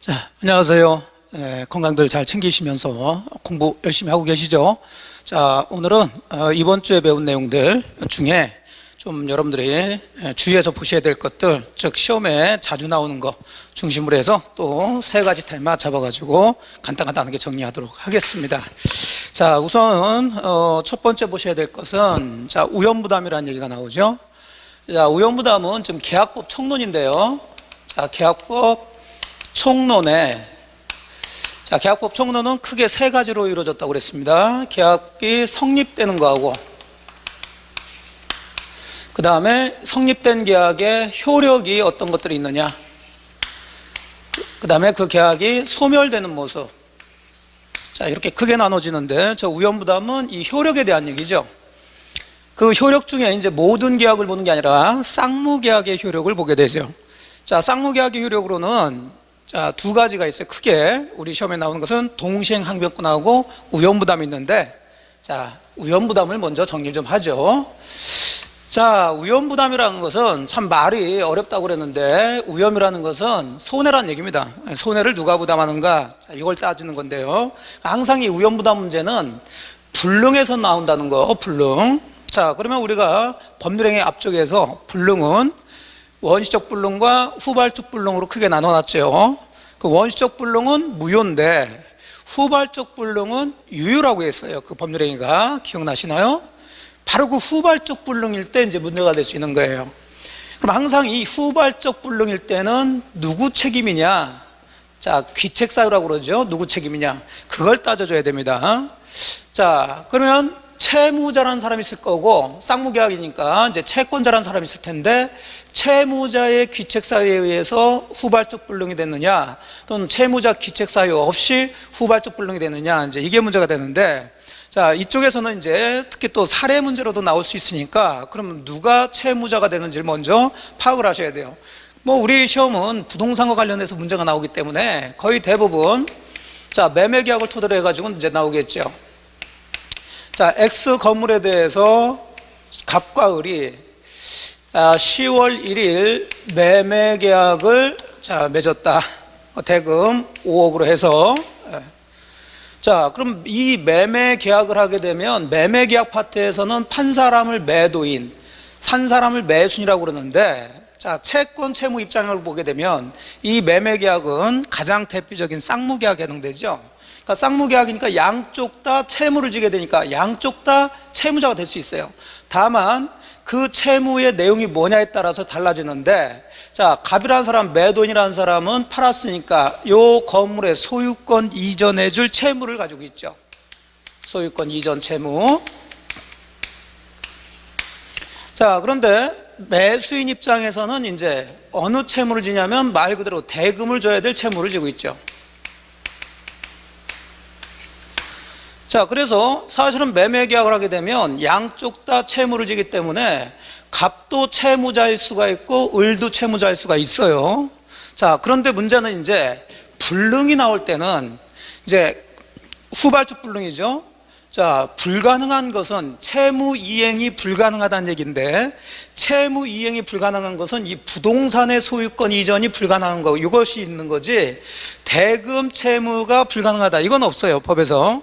자, 안녕하세요. 예, 건강들 잘 챙기시면서 공부 열심히 하고 계시죠? 자, 오늘은 어, 이번 주에 배운 내용들 중에 좀 여러분들이 예, 주의해서 보셔야 될 것들, 즉 시험에 자주 나오는 거 중심으로 해서 또 세 가지 테마 잡아가지고 간단간단하게 정리하도록 하겠습니다. 자, 우선 어, 첫 번째 보셔야 될 것은 자 우연부담이라는 얘기가 나오죠. 자, 우연부담은 지금 계약법 총론인데요. 자, 계약법 총론에 자 계약법 총론은 크게 세 가지로 이루어졌다고 그랬습니다. 계약이 성립되는 거하고 그 다음에 성립된 계약의 효력이 어떤 것들이 있느냐 그 다음에 그 계약이 소멸되는 모습 자 이렇게 크게 나눠지는데 저 우연부담은 이 효력에 대한 얘기죠. 그 효력 중에 이제 모든 계약을 보는 게 아니라 쌍무 계약의 효력을 보게 되죠. 자 쌍무 계약의 효력으로는 자, 두 가지가 있어요. 크게 우리 시험에 나오는 것은 동시행 항변권하고 우연부담이 있는데 자, 우연부담을 먼저 정리 좀 하죠. 자, 우연부담이라는 것은 참 말이 어렵다고 그랬는데 우연이라는 것은 손해란 얘기입니다. 손해를 누가 부담하는가? 자, 이걸 따지는 건데요. 항상 이 우연부담 문제는 불능에서 나온다는 거, 불능. 자, 그러면 우리가 법률행위 앞쪽에서 불능은 원시적 불능과 후발적 불능으로 크게 나눠놨죠. 그 원시적 불능은 무효인데 후발적 불능은 유효라고 했어요. 그 법률행위가 기억나시나요? 바로 그 후발적 불능일 때 이제 문제가 될 수 있는 거예요. 그럼 항상 이 후발적 불능일 때는 누구 책임이냐? 자, 귀책 사유라고 그러죠. 누구 책임이냐? 그걸 따져줘야 됩니다. 자, 그러면 채무자라는 사람이 있을 거고 쌍무계약이니까 이제 채권자라는 사람이 있을 텐데 채무자의 귀책 사유에 의해서 후발적 불능이 됐느냐 또는 채무자 귀책 사유 없이 후발적 불능이 됐느냐 이제 이게 문제가 되는데 자 이쪽에서는 이제 특히 또 사례 문제로도 나올 수 있으니까 그러면 누가 채무자가 되는지를 먼저 파악을 하셔야 돼요. 뭐 우리 시험은 부동산과 관련해서 문제가 나오기 때문에 거의 대부분 자 매매 계약을 토대로 해 가지고 이제 나오겠죠. 자, X 건물에 대해서 갑과 을이 10월 1일 매매 계약을 자, 맺었다. 대금 5억으로 해서 예. 자, 그럼 이 매매 계약을 하게 되면 매매 계약 파트에서는 판 사람을 매도인, 산 사람을 매순이라고 그러는데 자, 채권 채무 입장을 보게 되면 이 매매 계약은 가장 대표적인 쌍무 계약에 해당되죠. 그러니까 쌍무 계약이니까 양쪽 다 채무를 지게 되니까 양쪽 다 채무자가 될 수 있어요. 다만 그 채무의 내용이 뭐냐에 따라서 달라지는데 자 갑이라는 사람 매돈이라는 사람은 팔았으니까 요 건물의 소유권 이전해 줄 채무를 가지고 있죠. 소유권 이전 채무. 자 그런데 매수인 입장에서는 이제 어느 채무를 지냐면 말 그대로 대금을 줘야 될 채무를 지고 있죠. 자, 그래서 사실은 매매 계약을 하게 되면 양쪽 다 채무를 지기 때문에 갑도 채무자일 수가 있고 을도 채무자일 수가 있어요. 자, 그런데 문제는 이제 불능이 나올 때는 이제 후발적 불능이죠. 자, 불가능한 것은 채무 이행이 불가능하다는 얘기인데 채무 이행이 불가능한 것은 이 부동산의 소유권 이전이 불가능한 거 이것이 있는 거지 대금 채무가 불가능하다 이건 없어요 법에서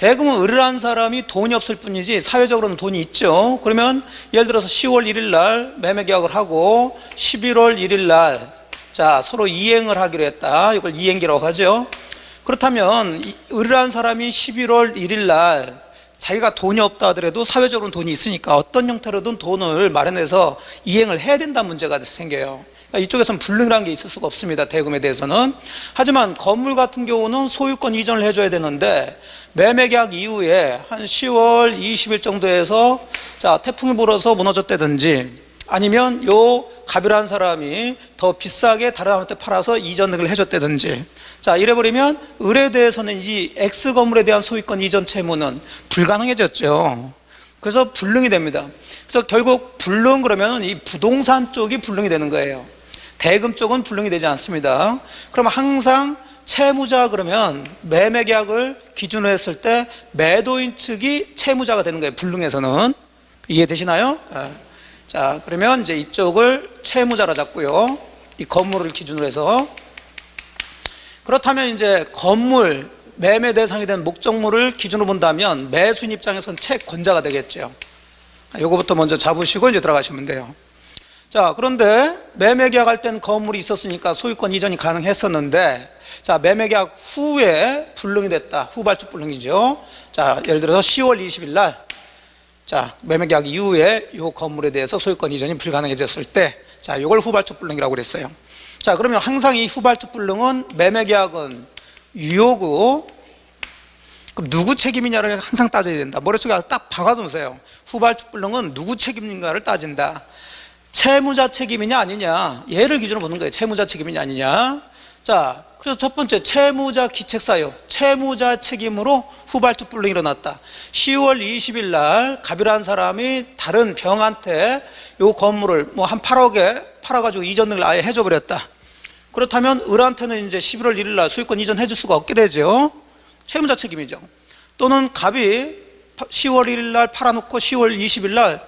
대금은 을을 사람이 돈이 없을 뿐이지 사회적으로는 돈이 있죠. 그러면 예를 들어서 10월 1일 날 매매 계약을 하고 11월 1일 날 자, 서로 이행을 하기로 했다. 이걸 이행기라고 하죠. 그렇다면 을을 사람이 11월 1일 날 자기가 돈이 없다 하더라도 사회적으로는 돈이 있으니까 어떤 형태로든 돈을 마련해서 이행을 해야 된다는 문제가 생겨요. 그러니까 이쪽에서는 불능이라는 게 있을 수가 없습니다. 대금에 대해서는. 하지만 건물 같은 경우는 소유권 이전을 해줘야 되는데 매매 계약 이후에 한 10월 20일 정도에서 자 태풍이 불어서 무너졌다든지 아니면 요 갑이라는 사람이 더 비싸게 다른 사람한테 팔아서 이전 등을 해줬다든지 자 이래버리면 을에 대해서는 이 X 건물에 대한 소유권 이전 채무는 불가능해졌죠. 그래서 불능이 됩니다. 그래서 결국 불능 그러면 이 부동산 쪽이 불능이 되는 거예요. 대금 쪽은 불능이 되지 않습니다. 그럼 항상 채무자 그러면 매매 계약을 기준으로 했을 때 매도인 측이 채무자가 되는 거예요. 불능에서는 이해되시나요? 예. 자, 그러면 이제 이쪽을 채무자로 잡고요. 이 건물을 기준으로 해서 그렇다면 이제 건물 매매 대상이 된 목적물을 기준으로 본다면 매수인 입장에서는 채권자가 되겠죠. 요거부터 먼저 잡으시고 이제 들어가시면 돼요. 자, 그런데 매매 계약할 때는 건물이 있었으니까 소유권 이전이 가능했었는데 자, 매매 계약 후에 불능이 됐다. 후발주 불능이죠. 자, 예를 들어서 10월 20일 날 자, 매매 계약 이후에 요 건물에 대해서 소유권 이전이 불가능해졌을 때 자, 요걸 후발적 불능이라고 그랬어요. 자, 그러면 항상 이 후발적 불능은 매매 계약은 유효고 그럼 누구 책임이냐를 항상 따져야 된다. 머릿속에 딱 박아놓으세요. 후발적 불능은 누구 책임인가를 따진다. 채무자 책임이냐 아니냐. 얘를 기준으로 보는 거예요. 채무자 책임이냐 아니냐. 자, 그래서 첫 번째 채무자 기책 사유, 채무자 책임으로 후발적 불능이 일어났다. 10월 20일 날 갑이라는 사람이 다른 병한테 요 건물을 뭐 한 8억에 팔아가지고 이전을 아예 해줘 버렸다. 그렇다면 을한테는 이제 11월 1일 날 소유권 이전해 줄 수가 없게 되죠. 채무자 책임이죠. 또는 갑이 10월 1일 날 팔아놓고 10월 20일 날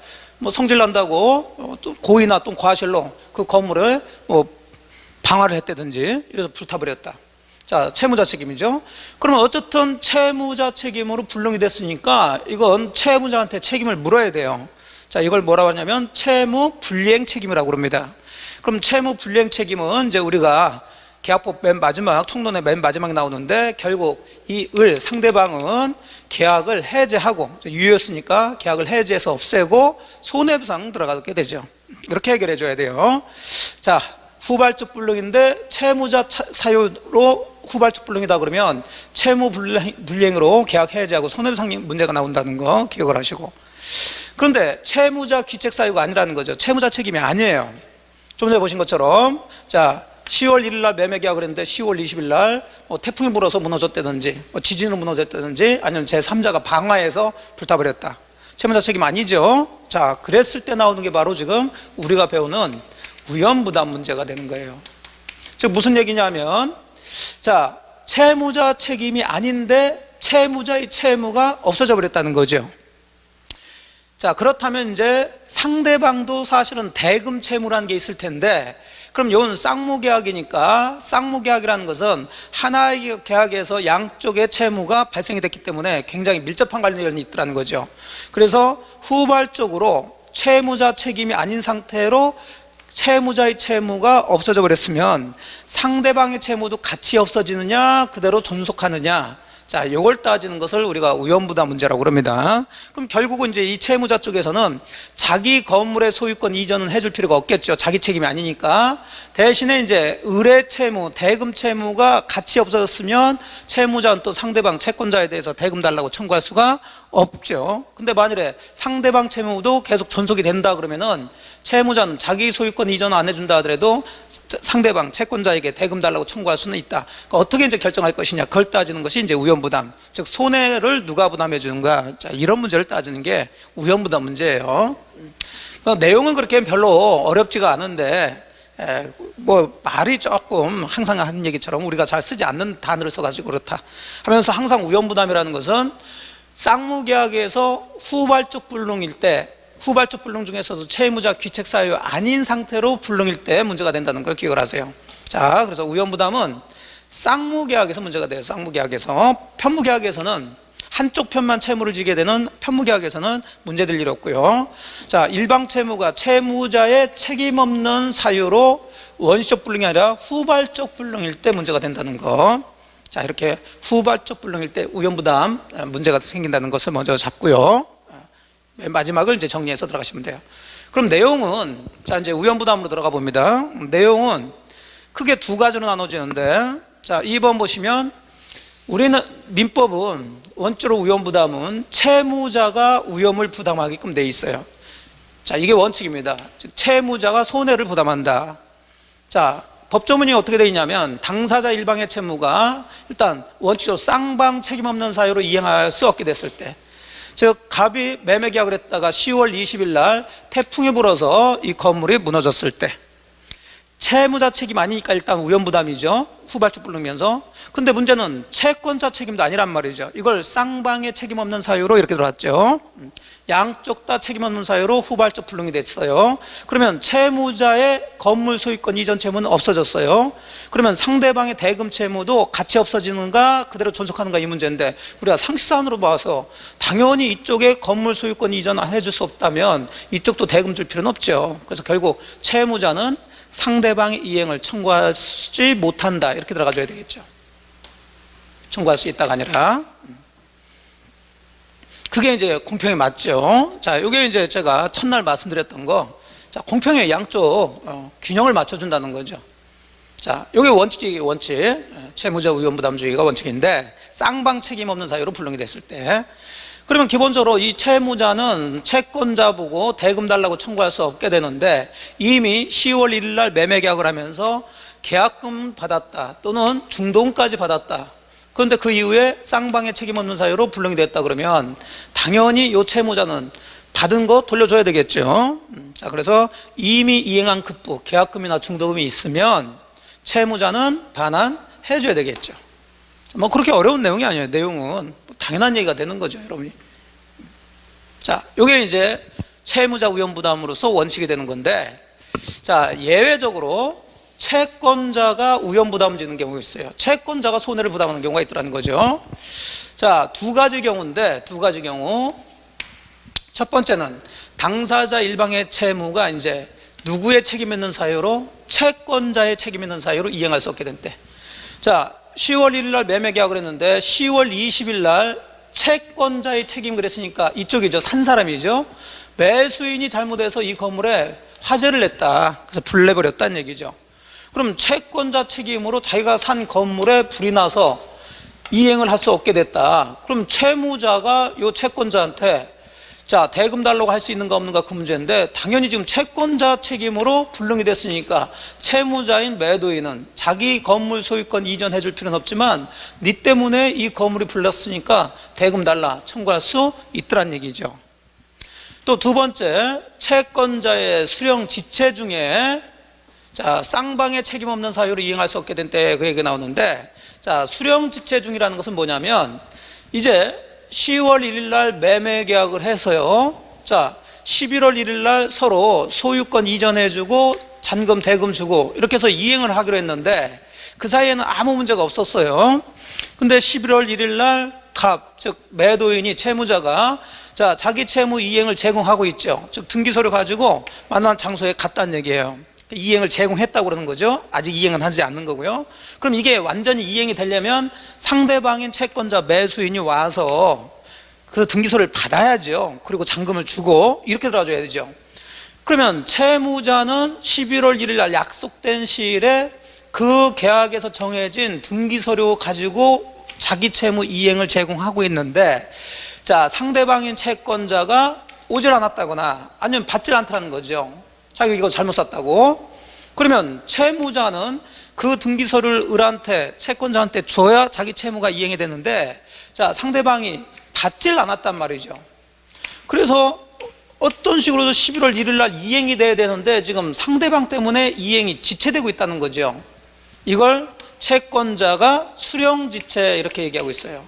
뭐 성질 난다고 어, 또 고의나 또 과실로 그 건물을 뭐 방화를 했다든지 이래서 불타버렸다. 자, 채무자 책임이죠. 그러면 어쨌든 채무자 책임으로 불능이 됐으니까 이건 채무자한테 책임을 물어야 돼요. 자, 이걸 뭐라고 하냐면 채무 불이행 책임이라고 그럽니다. 그럼 채무 불이행 책임은 이제 우리가 계약법 맨 마지막 총론의 맨 마지막에 나오는데 결국 이 을 상대방은 계약을 해제하고 유효였으니까 계약을 해제해서 없애고 손해배상 들어가게 되죠. 이렇게 해결해 줘야 돼요. 자, 후발적 불능인데 채무자 차- 사유로 후발적 불능이다 그러면 채무 불이행- 불이행으로 계약 해제하고 손해배상 문제가 나온다는 거 기억을 하시고 그런데 채무자 귀책 사유가 아니라는 거죠. 채무자 책임이 아니에요. 좀 전에 보신 것처럼 자 10월 1일 날 매매 계약을 했는데 10월 20일 날 뭐 태풍이 불어서 무너졌다든지 뭐 지진으로 무너졌다든지 아니면 제 3자가 방화해서 불타버렸다. 채무자 책임 아니죠. 자 그랬을 때 나오는 게 바로 지금 우리가 배우는 위험부담 문제가 되는 거예요. 즉 무슨 얘기냐면 자 채무자 책임이 아닌데 채무자의 채무가 없어져 버렸다는 거죠. 자, 그렇다면 이제 상대방도 사실은 대금 채무라는 게 있을 텐데 그럼 이건 쌍무 계약이니까 쌍무 계약이라는 것은 하나의 계약에서 양쪽의 채무가 발생이 됐기 때문에 굉장히 밀접한 관련이 있다는 거죠. 그래서 후발적으로 채무자 책임이 아닌 상태로 채무자의 채무가 없어져 버렸으면 상대방의 채무도 같이 없어지느냐 그대로 존속하느냐 자, 이걸 따지는 것을 우리가 우연부담 문제라고 그럽니다. 그럼 결국은 이제 이 채무자 쪽에서는 자기 건물의 소유권 이전은 해줄 필요가 없겠죠. 자기 책임이 아니니까. 대신에 이제 의뢰 채무, 대금 채무가 같이 없어졌으면 채무자는 또 상대방 채권자에 대해서 대금 달라고 청구할 수가 없죠. 근데 만일에 상대방 채무도 계속 전속이 된다 그러면은 채무자는 자기 소유권 이전 안 해준다 하더라도 상대방 채권자에게 대금 달라고 청구할 수는 있다. 그러니까 어떻게 이제 결정할 것이냐, 그걸 따지는 것이 이제 우연부담. 즉 손해를 누가 부담해 주는가. 자, 이런 문제를 따지는 게 우연부담 문제예요. 그러니까 내용은 그렇게 별로 어렵지가 않은데 에, 뭐 말이 조금 항상 하는 얘기처럼 우리가 잘 쓰지 않는 단어를 써가지고 그렇다 하면서 항상 우연부담이라는 것은 쌍무계약에서 후발적 불능일 때 후발적 불능 중에서도 채무자 귀책 사유 아닌 상태로 불능일 때 문제가 된다는 걸 기억을 하세요. 자, 그래서 우연부담은 쌍무계약에서 문제가 돼요. 쌍무계약에서 편무계약에서는 한쪽 편만 채무를 지게 되는 편무계약에서는 문제될 일 없고요. 자, 일방 채무가 채무자의 책임 없는 사유로 원시적 불능이 아니라 후발적 불능일 때 문제가 된다는 거. 자, 이렇게 후발적 불능일 때 우연부담 문제가 생긴다는 것을 먼저 잡고요. 맨 마지막을 이제 정리해서 들어가시면 돼요. 그럼 내용은 자 이제 우연부담으로 들어가 봅니다. 내용은 크게 두 가지로 나눠지는데 자 2번 보시면 우리는 민법은 원조로 우연부담은 채무자가 위험을 부담하게끔 돼 있어요. 자 이게 원칙입니다. 즉 채무자가 손해를 부담한다. 자 법조문이 어떻게 되어 있냐면 당사자 일방의 채무가 일단 원칙적으로 쌍방 책임 없는 사유로 이행할 수 없게 됐을 때 즉 갑이 매매 계약을 했다가 10월 20일 날 태풍이 불어서 이 건물이 무너졌을 때 채무자 책임 아니니까 일단 우연부담이죠. 후발주 부르면서. 근데 문제는 채권자 책임도 아니란 말이죠. 이걸 쌍방의 책임 없는 사유로 이렇게 들어왔죠. 음. 양쪽 다 책임 없는 사유로 후발적 불능이 됐어요. 그러면 채무자의 건물 소유권 이전 채무는 없어졌어요. 그러면 상대방의 대금 채무도 같이 없어지는가 그대로 존속하는가 이 문제인데 우리가 상식선으로 봐서 당연히 이쪽에 건물 소유권 이전 안 해줄 수 없다면 이쪽도 대금 줄 필요는 없죠. 그래서 결국 채무자는 상대방의 이행을 청구하지 못한다 이렇게 들어가줘야 되겠죠. 청구할 수 있다가 아니라 그게 이제 공평에 맞죠. 자, 이게 이제 제가 첫날 말씀드렸던 거. 자, 공평의 양쪽 어, 균형을 맞춰준다는 거죠. 자, 이게 원칙이 원칙. 예, 채무자 위험부담 주의가 원칙인데 쌍방 책임 없는 사유로 불능이 됐을 때. 그러면 기본적으로 이 채무자는 채권자 보고 대금 달라고 청구할 수 없게 되는데 이미 10월 1일 날 매매 계약을 하면서 계약금 받았다 또는 중도금까지 받았다. 그런데 그 이후에 쌍방의 책임 없는 사유로 불능이 됐다 그러면 당연히 이 채무자는 받은 거 돌려줘야 되겠죠. 음, 자, 그래서 이미 이행한 급부, 계약금이나 중도금이 있으면 채무자는 반환해 줘야 되겠죠. 뭐 그렇게 어려운 내용이 아니에요. 내용은 당연한 얘기가 되는 거죠, 여러분이. 자, 요게 이제 채무자 우연 부담으로서 원칙이 되는 건데 자, 예외적으로 채권자가 우연 부담을 지는 경우가 있어요. 채권자가 손해를 부담하는 경우가 있더라는 거죠. 자, 두 가지 경우인데 두 가지 경우. 첫 번째는 당사자 일방의 채무가 이제 누구의 책임 있는 사유로 채권자의 책임 있는 사유로 이행할 수 없게 된 때. 자, 10월 1일 날 매매 계약을 했는데 10월 20일 날 채권자의 책임 그랬으니까 이쪽이죠. 산 사람이죠. 매수인이 잘못해서 이 건물에 화재를 냈다. 그래서 불 내버렸다는 얘기죠. 그럼 채권자 책임으로 자기가 산 건물에 불이 나서 이행을 할 수 없게 됐다. 그럼 채무자가 요 채권자한테 자 대금 달라고 할 수 있는가 없는가 그 문제인데 당연히 지금 채권자 책임으로 불능이 됐으니까 채무자인 매도인은 자기 건물 소유권 이전해 줄 필요는 없지만 네 때문에 이 건물이 불났으니까 대금 달라 청구할 수 있더란 얘기죠. 또 두 번째 채권자의 수령 지체 중에 자, 쌍방의 책임 없는 사유로 이행할 수 없게 된 때 그 얘기 나오는데 자, 수령 지체 중이라는 것은 뭐냐면 이제 10월 1일 날 매매 계약을 해서요. 자, 11월 1일 날 서로 소유권 이전해 주고 잔금 대금 주고 이렇게 해서 이행을 하기로 했는데 그 사이에는 아무 문제가 없었어요. 근데 11월 1일 날 갑, 즉 매도인이 채무자가 자, 자기 채무 이행을 제공하고 있죠. 즉 등기소를 가지고 만난 장소에 갔다는 얘기예요. 이행을 제공했다고 그러는 거죠. 아직 이행은 하지 않는 거고요. 그럼 이게 완전히 이행이 되려면 상대방인 채권자 매수인이 와서 그 등기소를 받아야죠. 그리고 잔금을 주고 이렇게 들어줘야 되죠. 그러면 채무자는 11월 1일 날 약속된 시일에 그 계약에서 정해진 등기서류 가지고 자기 채무 이행을 제공하고 있는데 자 상대방인 채권자가 오질 않았다거나 아니면 받질 않다는 거죠. 자기 이거 잘못 샀다고. 그러면 채무자는 그 등기서를 을한테 채권자한테 줘야 자기 채무가 이행이 되는데 자 상대방이 받질 않았단 말이죠. 그래서 어떤 식으로도 11월 1일 날 이행이 돼야 되는데 지금 상대방 때문에 이행이 지체되고 있다는 거죠. 이걸 채권자가 수령지체 이렇게 얘기하고 있어요.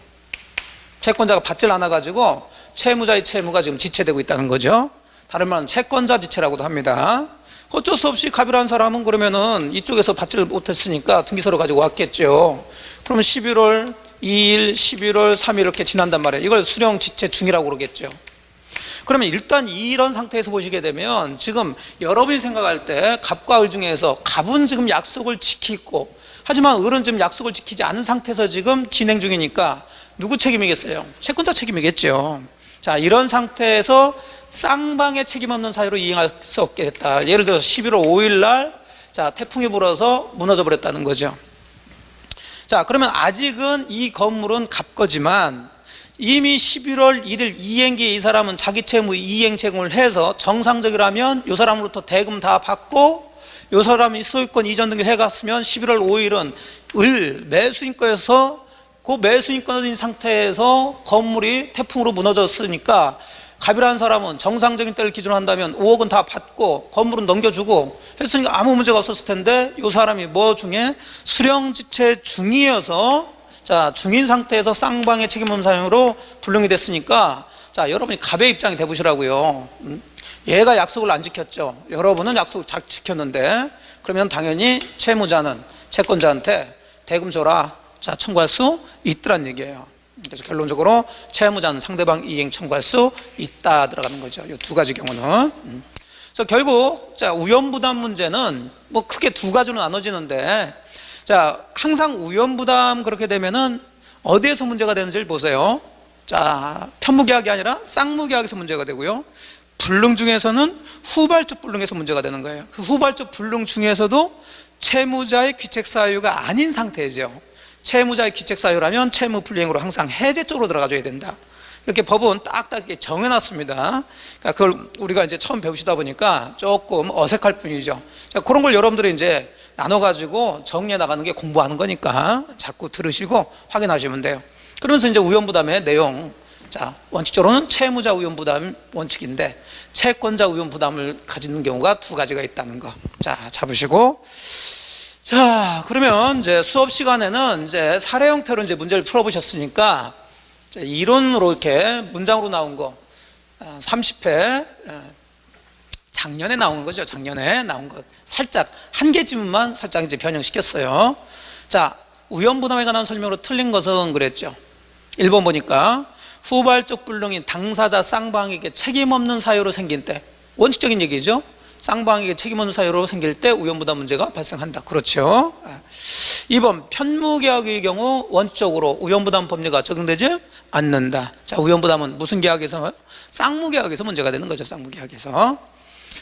채권자가 받질 않아 가지고 채무자의 채무가 지금 지체되고 있다는 거죠. 다른 말은 채권자 지체라고도 합니다. 어쩔 수 없이 갑이라는 사람은 그러면은 이쪽에서 받지를 못했으니까 등기서를 가지고 왔겠죠. 그러면 11월 2일, 11월 3일 이렇게 지난단 말이에요. 이걸 수령 지체 중이라고 그러겠죠. 그러면 일단 이런 상태에서 보시게 되면 지금 여러분이 생각할 때 갑과 을 중에서 갑은 지금 약속을 지키고 하지만 을은 지금 약속을 지키지 않은 상태에서 지금 진행 중이니까 누구 책임이겠어요? 채권자 책임이겠죠. 자, 이런 상태에서 쌍방의 책임 없는 사유로 이행할 수 없게 됐다. 예를 들어서 11월 5일 날 자, 태풍이 불어서 무너져 버렸다는 거죠. 자, 그러면 아직은 이 건물은 갑거지만 이미 11월 1일 이행기에 이 사람은 자기 채무 이행 제공을 해서 정상적이라면 이 사람으로부터 대금 다 받고 이 사람이 소유권 이전 등기를 해갔으면 11월 5일은 을 매수인 거에서 그 매수인권인 상태에서 건물이 태풍으로 무너졌으니까 갑이라는 사람은 정상적인 때를 기준으로 한다면 5억은 다 받고 건물은 넘겨주고 했으니까 아무 문제가 없었을 텐데 이 사람이 뭐 중에 수령지체 중이어서 자 중인 상태에서 쌍방의 책임 없는 사용으로 불능이 됐으니까 자 여러분이 갑의 입장이 돼보시라고요. 음? 얘가 약속을 안 지켰죠. 여러분은 약속을 잘 지켰는데 그러면 당연히 채무자는 채권자한테 대금 줘라. 자 청구할 수 있더란 얘기예요 그래서 결론적으로 채무자는 상대방 이행 청구할 수 있다 들어가는 거죠. 이 두 가지 경우는. 음. 그래서 결국 자 우연부담 문제는 뭐 크게 두 가지로 나눠지는데 자 항상 우연부담 그렇게 되면은 어디에서 문제가 되는지를 보세요. 자 편무계약이 아니라 쌍무계약에서 문제가 되고요. 불능 중에서는 후발적 불능에서 문제가 되는 거예요. 그 후발적 불능 중에서도 채무자의 귀책 사유가 아닌 상태죠 채무자의 귀책 사유라면 채무 불이행으로 항상 해제 쪽으로 들어가줘야 된다 이렇게 법은 딱딱 정해놨습니다. 그러니까 그걸 우리가 이제 처음 배우시다 보니까 조금 어색할 뿐이죠. 자, 그런 걸 여러분들이 이제 나눠가지고 정리해 나가는 게 공부하는 거니까 자꾸 들으시고 확인하시면 돼요. 그러면서 이제 우연부담의 내용. 자, 원칙적으로는 채무자 우연부담 원칙인데 채권자 우연부담을 가지는 경우가 두 가지가 있다는 거. 자, 잡으시고. 자, 그러면 이제 수업 시간에는 이제 사례 형태로 이제 문제를 풀어보셨으니까 자, 이론으로 이렇게 문장으로 나온 거 30회 작년에 나온 거죠. 작년에 나온 거 살짝 한 개 지문만 살짝 이제 변형시켰어요. 자, 우연부담에 관한 설명으로 틀린 것은 그랬죠. 1번 보니까 후발적 불능인 당사자 쌍방에게 책임 없는 사유로 생긴 때 원칙적인 얘기죠. 쌍방에게 책임 없는 사유로 생길 때 우연부담 문제가 발생한다. 그렇죠. 2번 편무계약의 경우 원칙적으로 우연부담 법리가 적용되지 않는다. 자, 우연부담은 무슨 계약에서? 쌍무계약에서 문제가 되는 거죠. 쌍무계약에서.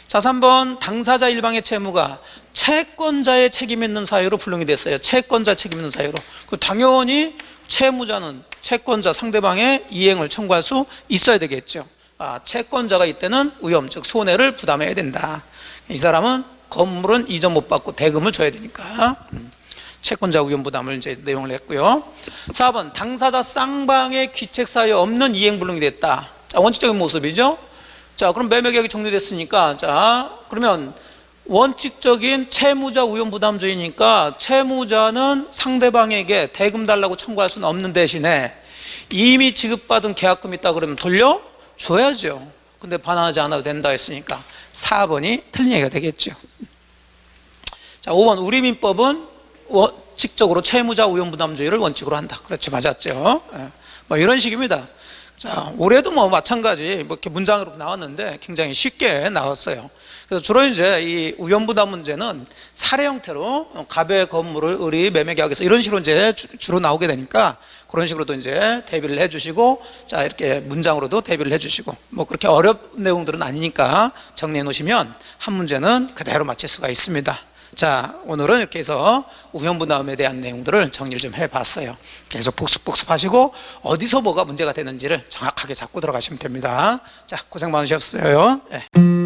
자, 3번 당사자 일방의 채무가 채권자의 책임 있는 사유로 불능이 됐어요. 채권자 책임 있는 사유로. 그 당연히 채무자는 채권자 상대방의 이행을 청구할 수 있어야 되겠죠. 아, 채권자가 이때는 위험 즉 손해를 부담해야 된다. 이 사람은 건물은 이전 못 받고 대금을 줘야 되니까. 음. 채권자 우연 부담을 이제 내용을 했고요. 4번 당사자 쌍방의 귀책 사유 없는 이행 불능이 됐다. 자, 원칙적인 모습이죠. 자, 그럼 매매 계약이 종료됐으니까 자, 그러면 원칙적인 채무자 우연 부담주의니까 채무자는 상대방에게 대금 달라고 청구할 수는 없는 대신에 이미 지급받은 계약금 있다 그러면 돌려 줘야죠. 근데 반환하지 않아도 된다 했으니까 4번이 틀린 얘기가 되겠죠. 자, 5번 우리 민법은 원칙적으로 채무자 우연부담주의를 원칙으로 한다. 그렇지 맞았죠. 예. 뭐 이런 식입니다. 자 올해도 뭐 마찬가지 뭐 이렇게 문장으로 나왔는데 굉장히 쉽게 나왔어요. 그래서 주로 이제 이 우연부담 문제는 사례 형태로 갑의 건물을 의리 매매 계약에서 이런 식으로 이제 주- 주로 나오게 되니까 그런 식으로도 이제 대비를 해주시고 자 이렇게 문장으로도 대비를 해주시고 뭐 그렇게 어려운 내용들은 아니니까 정리해 놓으시면 한 문제는 그대로 맞힐 수가 있습니다. 자, 오늘은 이렇게 해서 우연부담에 대한 내용들을 정리를 좀 해봤어요. 계속 복습 복습 하시고 어디서 뭐가 문제가 되는지를 정확하게 잡고 들어가시면 됩니다. 자, 고생 많으셨어요. 예.